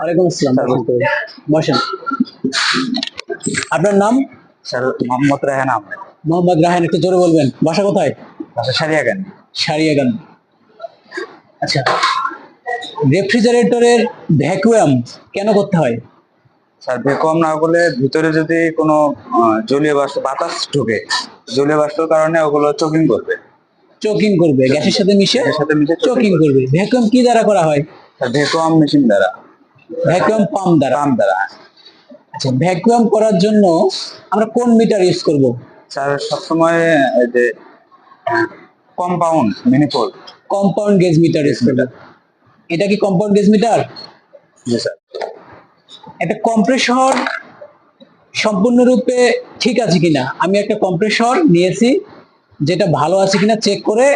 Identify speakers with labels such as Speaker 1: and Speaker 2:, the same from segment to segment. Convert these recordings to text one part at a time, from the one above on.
Speaker 1: ওয়ালাইকুম আসসালাম। বসেন। আপনার নাম?
Speaker 2: স্যার মোহাম্মদ রায়হান আহমেদ।
Speaker 1: মোহাম্মদ রাহান একটু জোরে বলবেন। বাসা কোথায়?
Speaker 2: আচ্ছা সারিয়াগান।
Speaker 1: সারিয়াগান। আচ্ছা। রেফ্রিজারেটরের ভ্যাকুয়াম কেন করতে হয়?
Speaker 2: স্যার ভ্যাকুয়াম না করলে ভিতরে যদি কোনো জলীয় বাষ্প বাতাস ঢোকে জলীয় বাষ্পের কারণে ওগুলো চোকিং করবে।
Speaker 1: চোকিং করবে গ্যাসের সাথে মিশে
Speaker 2: সাথে মিশে
Speaker 1: চোকিং করবে। ভ্যাকুয়াম কি দ্বারা করা হয়?
Speaker 2: স্যার ভ্যাকুয়াম মেশিন দ্বারা।
Speaker 1: ভ্যাকুয়াম পাম্প দ্বারা
Speaker 2: পাম্প দ্বারা।
Speaker 1: আচ্ছা ভ্যাকুয়াম করার জন্য আমরা কোন মিটার ইউজ করব?
Speaker 2: স্যার সবসময় এই যে কম্পাউন্ড মিনিপোল
Speaker 1: কম্পাউন্ড গেজ মিটার ইউজ করব। এটা কি compound gauge meter
Speaker 2: ji sir.
Speaker 1: একটা কম্প্রেসর সম্পূর্ণরূপে ঠিক আছে কিনা? আমি একটা কম্প্রেসর নিয়েছি যেটা ভালো আছে কিনা চেক করে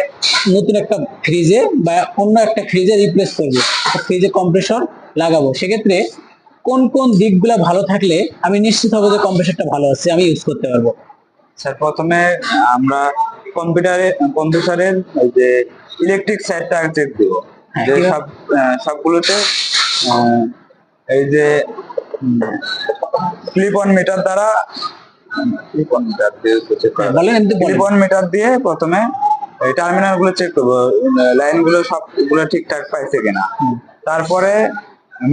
Speaker 1: নতুন একটা ফ্রিজে বা অন্য একটা ফ্রিজে রিপ্লেস করব। ফ্রিজে কম্প্রেসর লাগাবো। সেক্ষেত্রে কোন কোন দিকগুলো ভালো থাকলে আমি নিশ্চিত হব যে কম্প্রেসরটা ভালো আছে আমি ইউজ করতে পারব।
Speaker 2: স্যার প্রথমে আমরা কম্পিউটারে কম্পিউটারের যে ইলেকট্রিক সাইডটা চেক দিব।
Speaker 1: হ্যাঁ,
Speaker 2: যে সব সবগুলোতে এই যে ক্লিপ অন মিটার দ্বারা ক্লিপ অন মিটার দিয়ে চেক করা ক্লিপ অন মিটার দিয়ে প্রথমে টার্মিনালগুলো চেক করব। লাইনগুলো সবগুলো ঠিকঠাক পাইছে কিনা। তারপরে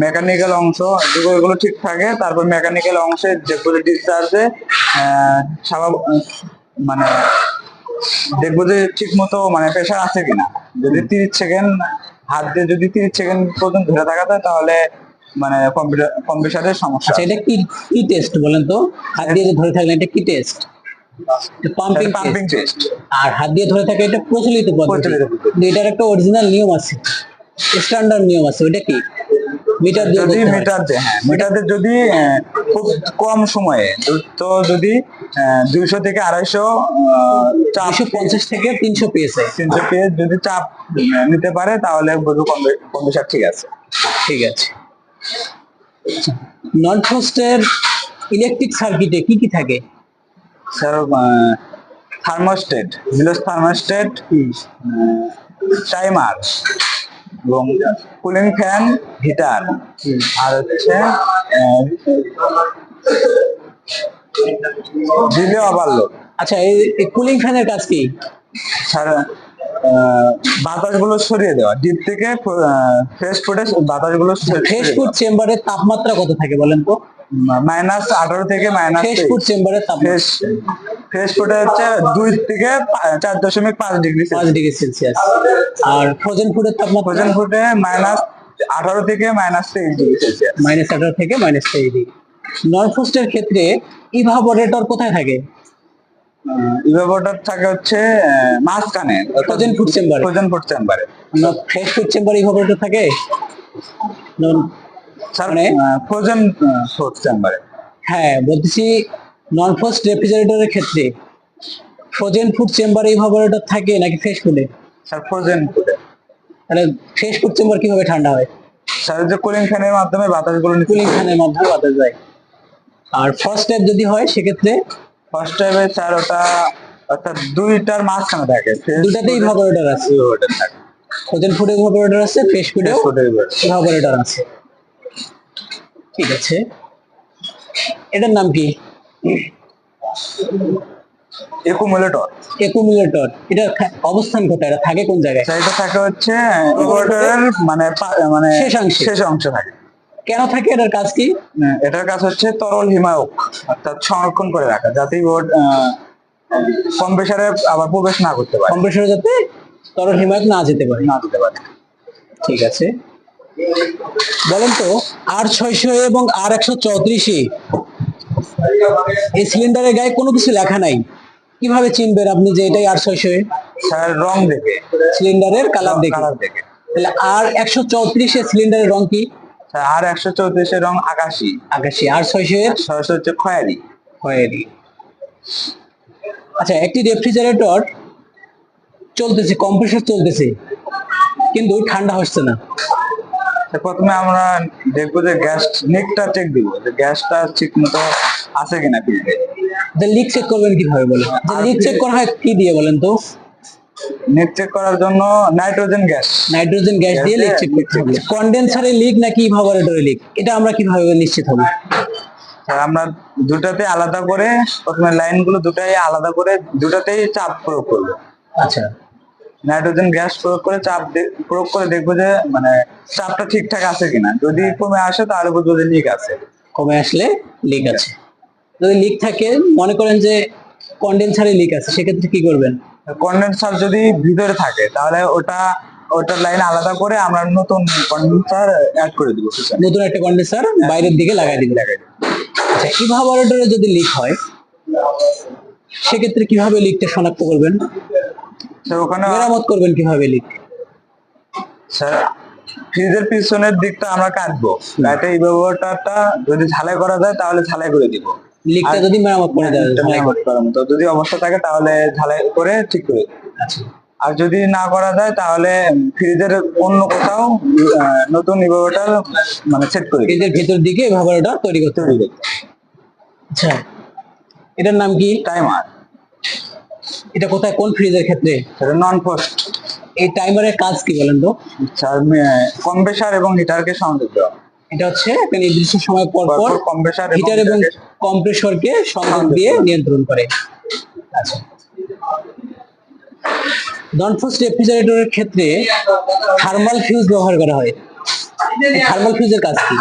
Speaker 2: মেকানিক্যাল অংশ যদি ওইগুলো ঠিক থাকে। তারপর মেকানিক্যাল অংশে যেগুলো ডিসচার্জে মানে দেখব যে ঠিক মতো মানে প্রেশার আছে কিনা। যদি তিরিশ সেকেন্ড হাত দিয়ে যদি তিরিশ সেকেন্ড পর্যন্ত ধরে থাকা যায় তাহলে মানে কম্পিউটার কম্পিউটারের সমস্যা
Speaker 1: আচ্ছা এটা কি কি টেস্ট বলেন তো? হাত দিয়ে যে ধরে থাকলে এটা কি টেস্ট পাম্পিং
Speaker 2: পাম্পিং টেস্ট
Speaker 1: আর হাত দিয়ে ধরে থাকে এটা প্রচলিত পদ্ধতি। এটার একটা অরিজিনাল নিয়ম আছে। স্ট্যান্ডার্ড নিয়ম আছে ওইটা কি? মিটার
Speaker 2: যদি
Speaker 1: করতে হয়।
Speaker 2: মিটার মিটারদের যদি খুব কম সময়ে তো যদি দুইশো থেকে আড়াইশো চাপ
Speaker 1: দুশো পঞ্চাশ থেকে তিনশো পেয়েছে
Speaker 2: তিনশো পেজ যদি চাপ নিতে পারে তাহলে বুঝব কম্পিউটার ঠিক আছে।
Speaker 1: ঠিক আছে। নন ফ্রস্টের ইলেকট্রিক সার্কিটে কি কি থাকে?
Speaker 2: স্যার থার্মোস্টেট জিলোস থার্মোস্টেট টাইমার এবং কুলিং ফ্যান হিটার আর হচ্ছে ডিলে ওভারলোড
Speaker 1: আচ্ছা এই কুলিং ফ্যানের কাজ কি?
Speaker 2: স্যার বাতাসগুলো সরিয়ে দেওয়া। ডিপ থেকে ফ্রেশ ফুটে বাতাসগুলো
Speaker 1: ফ্রেশ ফুড চেম্বারের তাপমাত্রা কত থাকে বলেন তো?
Speaker 2: মাইনাস আঠারো থেকে মাইনাস
Speaker 1: ফ্রেশ ফুড চেম্বারের তাপমাত্রা।
Speaker 2: ফ্রেশ ফুটে হচ্ছে দুই থেকে চার দশমিক পাঁচ ডিগ্রি
Speaker 1: পাঁচ ডিগ্রি সেলসিয়াস আর ফ্রোজেন ফুডের তাপমাত্রা?
Speaker 2: ফ্রোজেন ফুটে মাইনাস আঠারো থেকে মাইনাস তেইশ ডিগ্রি সেলসিয়াস
Speaker 1: মাইনাস আঠারো থেকে মাইনাস তেইশ ডিগ্রি। নন ফ্রস্টের ক্ষেত্রে ইভাপোরেটর কোথায় থাকে?
Speaker 2: ইভাপোরেটর থাকে হচ্ছে মাঝখানে।
Speaker 1: ফ্রোজেন ফুড চেম্বারে
Speaker 2: ফ্রোজেন ফুড চেম্বারে
Speaker 1: ফ্রেশ ফুড চেম্বারে ইভাপোরেটর থাকে? মানে?
Speaker 2: ফ্রোজেন ফুড চেম্বারে
Speaker 1: হ্যাঁ বলতেছি নন ফ্রস্ট রেফ্রিজারেটরের ক্ষেত্রে ফ্রোজেন ফুড চেম্বারে ইভাপোরেটর থাকে নাকি ফ্রেশ ফুডে
Speaker 2: স্যার ফ্রোজেন ফুডে
Speaker 1: তাহলে ফ্রেশ ফুড চেম্বার কীভাবে ঠান্ডা হয়?
Speaker 2: স্যার যে কুলিং ফ্যানের মাধ্যমে বাতাসগুলো নিচে
Speaker 1: কুলিং ফ্যানের মাধ্যমে বাতাস যায়। আর ফার্স্ট টাইপ যদি হয় সেক্ষেত্রে?
Speaker 2: ফার্স্ট টাইমে স্যার ওটা অর্থাৎ দুইটার মাঝখানে থাকে।
Speaker 1: দুটাতেই ইভাপোরেটর আছে।
Speaker 2: ইভাপোরেটর থাকে।
Speaker 1: ফ্রোজেন ফুডে ইভাপোরেটর আছে ফ্রেশ
Speaker 2: evaporator।
Speaker 1: ইভাপোরেটর আছে। ঠিক আছে। এটার নাম কি?
Speaker 2: একুমুলেটর।
Speaker 1: একুমুলেটর। এটার খা- অবস্থান কোথায়? এটা থাকে কোন জায়গায়?
Speaker 2: সেইটা থাকে হচ্ছে ইনভার্টারের মানে মানে
Speaker 1: শেষাংশে।
Speaker 2: শেষ অংশ থাকে।
Speaker 1: কেন থাকে? এটার কাজ কি?
Speaker 2: এটার কাজ হচ্ছে তরল হিমায়ক অর্থাৎ সংরক্ষণ করে রাখা যাতে বোর্ড কম প্রেসারে আবার প্রবেশ না করতে পারে।
Speaker 1: কম্প্রেসরে যাতে তরল হিমায়ক না যেতে পারে।
Speaker 2: না যেতে পারে।
Speaker 1: ঠিক আছে। বলেন তো আর ছয়শো এবং আর একশো চৌত্রিশে এই সিলিন্ডারের গায়ে কোনো কিছু লেখা নাই। কীভাবে চিনবেন আপনি যে এটাই আর ছয়শো
Speaker 2: স্যার রং দেখে।
Speaker 1: সিলিন্ডারের কালার দেখে। তাহলে আর একশো চৌত্রিশে সিলিন্ডারের রং কি?
Speaker 2: আর একশো চৌত্রিশের রং আকাশি।
Speaker 1: আকাশি। আর ছয়শো এর?
Speaker 2: সরাসরি হচ্ছে খয়েরি।
Speaker 1: খয়েরি। আচ্ছা একটি রেফ্রিজারেটর চলতেছে কম্প্রেসর চলতেছে কিন্তু ঠান্ডা হচ্ছে না।
Speaker 2: প্রথমে আমরা দেখব যে গ্যাস নেকটা চেক দিব। যে গ্যাসটা ঠিক মতো আছে কিনা ফিল্ডে
Speaker 1: লিক চেক করবেন কীভাবে বলেন? লিক চেক করা হয় কি দিয়ে বলেন তো?
Speaker 2: নেট চেক করার জন্য নাইট্রোজেন গ্যাস
Speaker 1: নাইট্রোজেন গ্যাস দিয়ে লিক চেক করতে হবে। কন্ডেন্সারে লিক নাকি ইভাপোরেটরে লিক এটা আমরা কীভাবে নিশ্চিত হব?
Speaker 2: আমরা দুটাতে আলাদা করে প্রথমে লাইনগুলো দুটাই আলাদা করে দুটাতেই চাপ প্রয়োগ করব।
Speaker 1: আচ্ছা।
Speaker 2: নাইট্রোজেন গ্যাস প্রয়োগ করে চাপ প্রয়োগ করে দেখব যে মানে চাপটা ঠিকঠাক আছে কিনা। যদি কমে আসে তাহলে বুঝব যে লিক আছে।
Speaker 1: কমে আসলে লিক আছে। যদি লিক থাকে মনে করেন যে কন্ডেন্সারে লিক আছে সেক্ষেত্রে কি করবেন?
Speaker 2: কন্ডেন্সার যদি ভিতরে থাকে তাহলে ওটা ওটার লাইন আলাদা করে আমরা নতুন কন্ডেন্সার অ্যাড করে দিব
Speaker 1: নতুন একটা কন্ডেন্সার বাইরের দিকে লাগাই
Speaker 2: দিব।
Speaker 1: আচ্ছা ইভাপোরেটরে যদি লিক হয় সেক্ষেত্রে কীভাবে লিকটা শনাক্ত করবেন?
Speaker 2: তো ওখানে
Speaker 1: মেরামত করবেন কীভাবে লিক
Speaker 2: স্যার ফ্রিজের পিছনের দিকটা আমরা কাটবো। কাটে ব্যবহারটা যদি ঝালাই করা যায় তাহলে ঝালাই করে দিব।
Speaker 1: লিকটা যদি মেরামত করে দেওয়া যায়
Speaker 2: মেরামত করার মতো যদি অবস্থা থাকে তাহলে ঝালাই করে ঠিক করে
Speaker 1: আচ্ছা।
Speaker 2: আর যদি না করা যায় তাহলে ফ্রিজের অন্য কোথাও নতুন ইনভার্টার মানে সেট করে
Speaker 1: ফ্রিজের ভিতর দিকে ইভাপোরেটর তৈরি করতে হবে। আচ্ছা। এটার নাম কি?
Speaker 2: টাইমার।
Speaker 1: এটা কোথায় কোন ফ্রিজের ক্ষেত্রে?
Speaker 2: সেটা নন পোস্ট
Speaker 1: এই টাইমারের কাজ কি বলেন তো?
Speaker 2: কম্প্রেসার এবং হিটারকে সংযোগ দেওয়া।
Speaker 1: এটা হচ্ছে একটা নির্দিষ্ট সময় পর পর
Speaker 2: কম্প্রেসার
Speaker 1: হিটার এবং কম্প্রেসরকে সংযোগ দিয়ে নিয়ন্ত্রণ করে। আচ্ছা। নন ফোস্ট রেফ্রিজারেটরের ক্ষেত্রে থার্মাল ফিউজ ব্যবহার করা হয়। থার্মাল ফিউজের কাজ কি?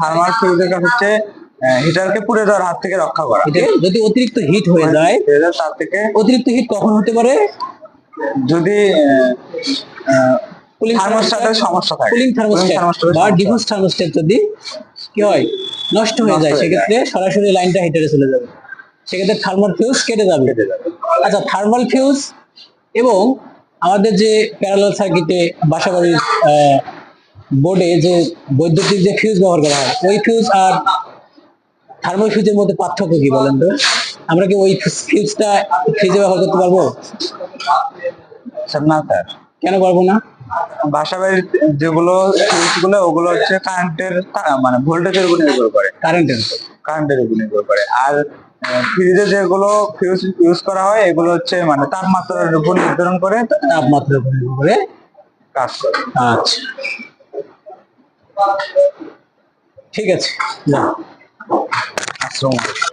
Speaker 2: থার্মাল ফিউজের কাজ হচ্ছে হিটারকে পুড়ে যাওয়ার হাত থেকে রক্ষা করা।
Speaker 1: যদি অতিরিক্ত হিট হয়ে যায়
Speaker 2: তার থেকে
Speaker 1: অতিরিক্ত হিট কখন হতে পারে?
Speaker 2: যদি
Speaker 1: Cooling
Speaker 2: থার্মোস্ট্যাটের সমস্যা থাকে।
Speaker 1: কুলিং থার্মোস্ট্যাট বা থার্মোস্ট্যাট যদি কি হয় নষ্ট হয়ে যায় সেক্ষেত্রে সরাসরি লাইনটা হিটারে চলে যাবে। সেক্ষেত্রে থার্মাল ফিউজ কেটে যাবে।
Speaker 2: কেটে যাবে।
Speaker 1: আচ্ছা থার্মাল ফিউজ এবং আমাদের যে প্যারালাল সার্কিটে বাসাবাড়ির বোর্ডে যে বৈদ্যুতিক যে ফিউজ ব্যবহার করা হয় ওই ফিউজ আর থার্মাল ফিউজের মধ্যে পার্থক্য কি বলেন তো? আমরা কি ওই ফিউজটা ফ্রিজে ব্যবহার করতে পারব?
Speaker 2: স্যার না স্যার।
Speaker 1: কেন পারব না?
Speaker 2: বাসা বাড়ির যেগুলো ফিউজগুলো ওগুলো হচ্ছে কারেন্টের মানে ভোল্টেজের উপর নির্ভর করে।
Speaker 1: কারেন্টের
Speaker 2: কারেন্টের উপর নির্ভর করে। আর ফ্রিজে যেগুলো ফিউজ ইউজ করা হয় এগুলো হচ্ছে মানে তাপমাত্রার উপর নির্ধারণ করে
Speaker 1: তাপমাত্রার উপর নির্ভর করে
Speaker 2: কাজ করে।
Speaker 1: আচ্ছা। ঠিক আছে না
Speaker 2: আসসালামু আলাইকুম।